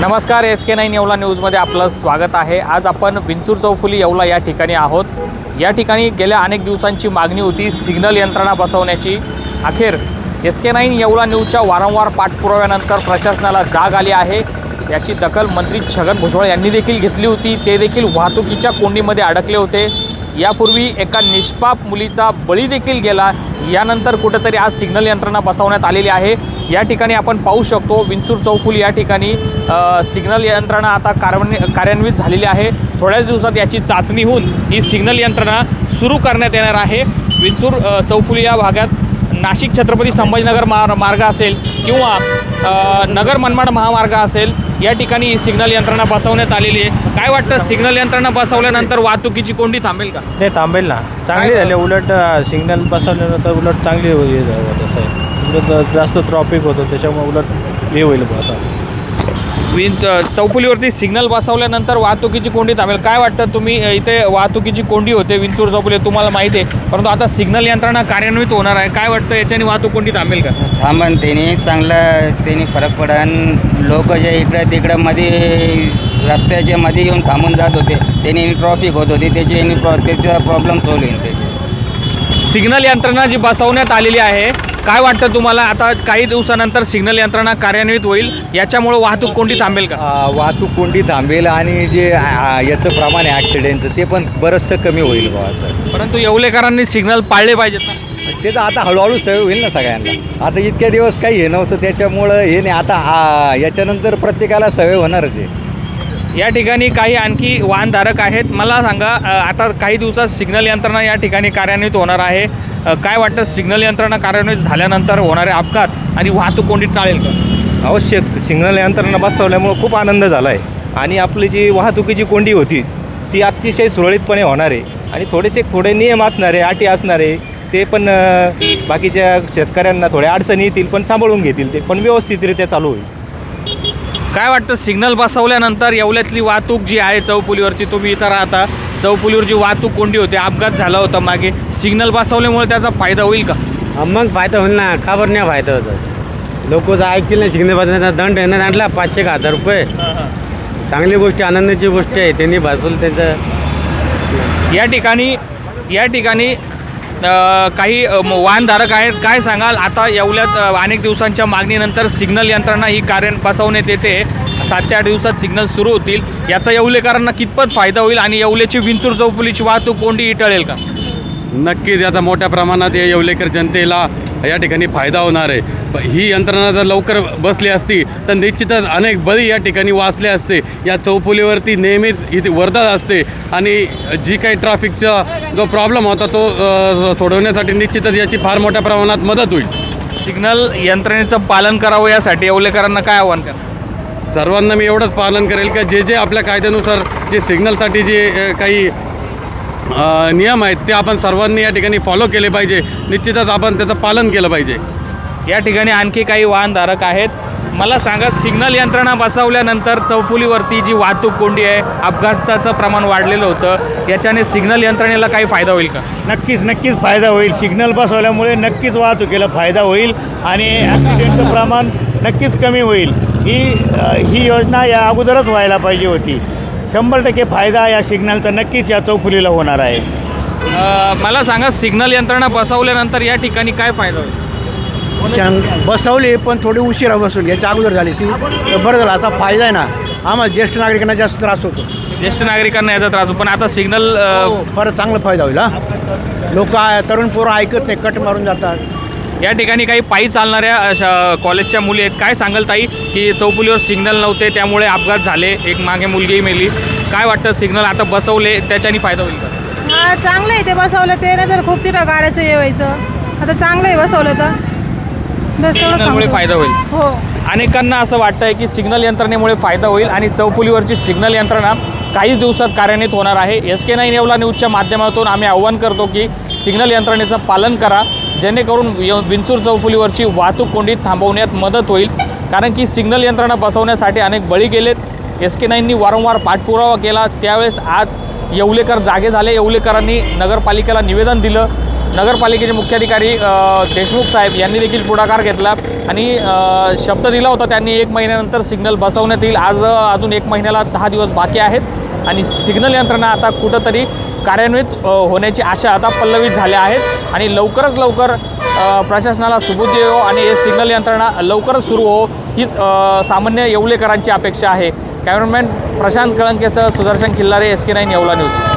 नमस्कार S K nine Yeola न्यूजमध्ये आपलं स्वागत आहे. आज आपण विंचूर चौफुली येवला या ठिकाणी आहोत. या ठिकाणी गेल्या अनेक दिवसांची मागणी होती सिग्नल यंत्रणा बसवण्याची. अखेर एस के नाईन येवला न्यूजच्या वारंवार पाठपुराव्यानंतर प्रशासनाला जाग आली आहे. याची दखल मंत्री छगन भुजबळ यांनी देखील घेतली होती. ते देखील वाहतुकीच्या कोंडीमध्ये अडकले होते. यापूर्वी एका निष्पाप मुलीचा बळी देखील गेला. यानंतर कुठंतरी आज सिग्नल यंत्रणा बसवण्यात आलेली आहे. या ठिकाणी आपण पाहू शकतो विंचूर चौफुल या ठिकाणी सिग्नल यंत्रणा आता कार्यान्वि कार्यान्वित झालेली आहे. थोड्याच दिवसात याची चाचणी होऊन ही सिग्नल यंत्रणा सुरू करण्यात येणार आहे. विंचूर चौफुली या भागात नाशिक छत्रपती संभाजीनगर मार मार्ग असेल किंवा नगर मनमाड महामार्ग असेल या ठिकाणी ही सिग्नल यंत्रणा बसवण्यात आलेली आहे. काय वाटतं? सिग्नल यंत्रणा बसवल्यानंतर वाहतुकीची कोंडी थांबेल का? नाही थांबेल ना. चांगली झाली उलट सिग्नल बसवल्यानंतर उलट चांगली होईल आहे उलट जास्त ट्रॉफिक होतं त्याच्यामुळे उलट हे होईल असं विंच चौफुलीवरती सिग्नल बसवल्यानंतर वाहतुकीची कोंडी थांबेल. काय वाटतं तुम्ही इथे वाहतुकीची कोंडी होते विंचूर चौफुली तुम्हाला माहिती आहे. परंतु आता सिग्नल यंत्रणा कार्यान्वित होणार आहे. काय वाटतं याच्याने वाहतूक कोंडी थांबेल का? थांबन त्यांनी चांगलं त्यांनी फरक पडन. लोक जे इकडं तिकडं मध्ये रस्त्याच्या मध्ये येऊन थांबून जात होते त्यांनी ट्रॉफिक होत होती त्याची प्रॉ त्याचा प्रॉब्लेम सॉल्व होईल त्याचे. सिग्नल यंत्रणा जी बसवण्यात आलेली आहे काय वाटतं तुम्हाला? आता काही दिवसानंतर सिग्नल यंत्रणा कार्यान्वित होईल याच्यामुळे वाहतूक कोंडी थांबेल का? वाहतूक कोंडी थांबेल आणि जे आ, याचं प्रमाण आहे ॲक्सिडेंटचं ते पण बरंचसं कमी होईल बा असं. परंतु येवलेकरांनी सिग्नल पाळले पाहिजेत ना. ते तर आता हळूहळू सवय होईल ना सगळ्यांना. आता इतक्या दिवस काही हे नव्हतं त्याच्यामुळं हे नाही. आता आ, याच्यानंतर प्रत्येकाला सवय होणारच आहे. या ठिकाणी काही आणखी वाहनधारक आहेत. मला सांगा अ, आता काही दिवसात सिग्नल यंत्रणा या ठिकाणी कार्यान्वित होणार आहे. काय वाटतं? सिग्नल यंत्रणा कार्यान्वित झाल्यानंतर होणारे अपघात आणि वाहतूक कोंडी टाळेल का? अवश्य सिग्नल यंत्रणा बसवल्यामुळे खूप आनंद झाला आहे आणि आपली जी वाहतुकीची कोंडी होती ती अतिशय सुरळीतपणे होणार आहे. आणि थोडेसे थोडे नियम असणार अटी असणार ते पण बाकीच्या शेतकऱ्यांना थोड्या अडचणी येतील पण सांभाळून घेतील ते पण व्यवस्थितरित्या चालू होईल. काय वाटतं? सिग्नल बसवल्यानंतर येवल्यातली वाहतूक जी आहे चौपुलीवरची तुम्ही इथं राहता चौपुलीवर जी वाहतूक कोंडी होते अपघात झाला होता मागे. सिग्नल बसवल्यामुळे त्याचा फायदा होईल का? मग फायदा होईल ना. का बरं नाही फायदा होतं? लोक जर ऐकतील नाही शिकणे बसण्याचा दंड आहे ना आणला पाचशे का हजार रुपये. चांगली गोष्ट आनंदाची गोष्ट आहे. त्यांनी बसवलं त्यांचं. या ठिकाणी या ठिकाणी काही वाहनधारक आहेत. काय सांगाल? आता येवल्यात अ, अनेक दिवसांच्या मागणीनंतर सिग्नल यंत्रणा ही कार्य बसवण्यात येते. सात ते आठ दिवसात सिग्नल सुरू होतील. याचा येवलेकरांना कितपत फायदा होईल आणि येवल्याची विंचूर चौफुलीची वाहतूक कोंडी टळेल का? नक्कीच आता मोठ्या प्रमाणात या येवलेकर जनतेला या ठिकाणी फायदा होणार आहे. ही यंत्रणा जर लवकर बसली असती तर निश्चितच अनेक बळी या ठिकाणी वाचले असते. या चौफुलीवरती नेहमीच इथे वर्दळ असते आणि जी काही ट्रॅफिकचा जो प्रॉब्लेम होता तो सोडवण्यासाठी निश्चितच याची फार मोठ्या प्रमाणात मदत होईल. सिग्नल यंत्रणेचं पालन करावं यासाठी येवलेकरांना काय आव्हान करा? सर्वांना मी एवढंच पालन करेल की जे जे आपल्या कायद्यानुसार जे सिग्नलसाठी जे काही नियम आहेत ते आपण सर्वांनी या ठिकाणी फॉलो केले पाहिजे. निश्चितच आपण त्याचं पालन केलं पाहिजे. या ठिकाणी आणखी काही वाहनधारक आहेत. मला सांगा सिग्नल यंत्रणा बसवल्यानंतर चौफुलीवरती जी वाहतूक कोंडी आहे अपघाताचं प्रमाण वाढलेलं होतं. याच्याने सिग्नल यंत्रणेला काही फायदा होईल का? नक्कीच नक्कीच फायदा होईल. सिग्नल बसवल्यामुळे नक्कीच वाहतुकीला फायदा होईल आणि ॲक्सिडेंटचं प्रमाण नक्कीच कमी होईल. ही ही योजना या अगोदरच व्हायला पाहिजे होती. शंभर टक्के फायदा या सिग्नलचा नक्कीच या चौफुलीला होणार आहे. मला सांगा सिग्नल यंत्रणा बसवल्यानंतर या ठिकाणी काय फायदा होईल? बसवली पण थोडी उशिरा बसून याच्या अगोदर झाली. सी तर बरं झालं आता फायदा आहे ना. आम्हाला ज्येष्ठ नागरिकांना जास्त त्रास होतो. ज्येष्ठ नागरिकांना याचा त्रास होतो. पण आता सिग्नल अ, हो, फार चांगला फायदा होईल हा. लोक तरुण पोरं ऐकत नाही कट मारून जातात. या ठिकाणी काही पायी चालणाऱ्या अशा कॉलेजच्या मुली आहेत. काय सांगाल ताई? की चौफुलीवर सिग्नल नव्हते त्यामुळे अपघात झाले. एक मागे मुलगीही मेली. काय वाटतं? सिग्नल आता बसवले त्याच्याने फायदा होईल का? हा चांगलं आहे ते बसवलं. ते नाही तर खूप तिथं गाड्याचं हे व्हायचं. आता चांगलं आहे बसवलं तर. बस सिग्नलमुळे सांगतो. फायदा होईल. हो. अनेकांना असं वाटतं आहे की सिग्नल यंत्रणेमुळे फायदा होईल आणि चौफुलीवरची सिग्नल यंत्रणा काहीच दिवसात कार्यान्वित होणार आहे. एस के नाईन येवला न्यूजच्या माध्यमातून आम्ही आव्हान करतो की सिग्नल यंत्रणेचं पालन करा. जेणेकरून विंचूर चौफुलीवरची वाहतूक कोंडी थांबवण्यात मदत होईल. कारण की सिग्नल यंत्रणा बसवण्यासाठी अनेक बळी गेलेत. एस के नाईननी वारंवार पाठपुरावा केला. त्यावेळेस आज येवलेकर जागे झाले. येवलेकरांनी नगरपालिकेला निवेदन दिलं. नगरपालिकेचे मुख्याधिकारी देशमुख साहेब यांनी देखील पुढाकार घेतला आणि शब्द दिला होता त्यांनी एक महिन्यानंतर सिग्नल बसवण्यात येईल. आज अजून एक महिन्याला दहा दिवस बाकी आहेत. आणि सिग्नल यंत्रणा आता कुठंतरी कार्यान्वित होण्याची आशा आता पल्लवित झाल्या आहेत. आणि लवकरच लवकर प्रशासनाला सुबोध येवो हो आणि हे सिग्नल यंत्रणा लवकरच सुरू हो हीच सामान्य येवलेकरांची अपेक्षा आहे. Cameraman Prashant कळंकेसह Sudarshan Khillare S K nine Yeola news.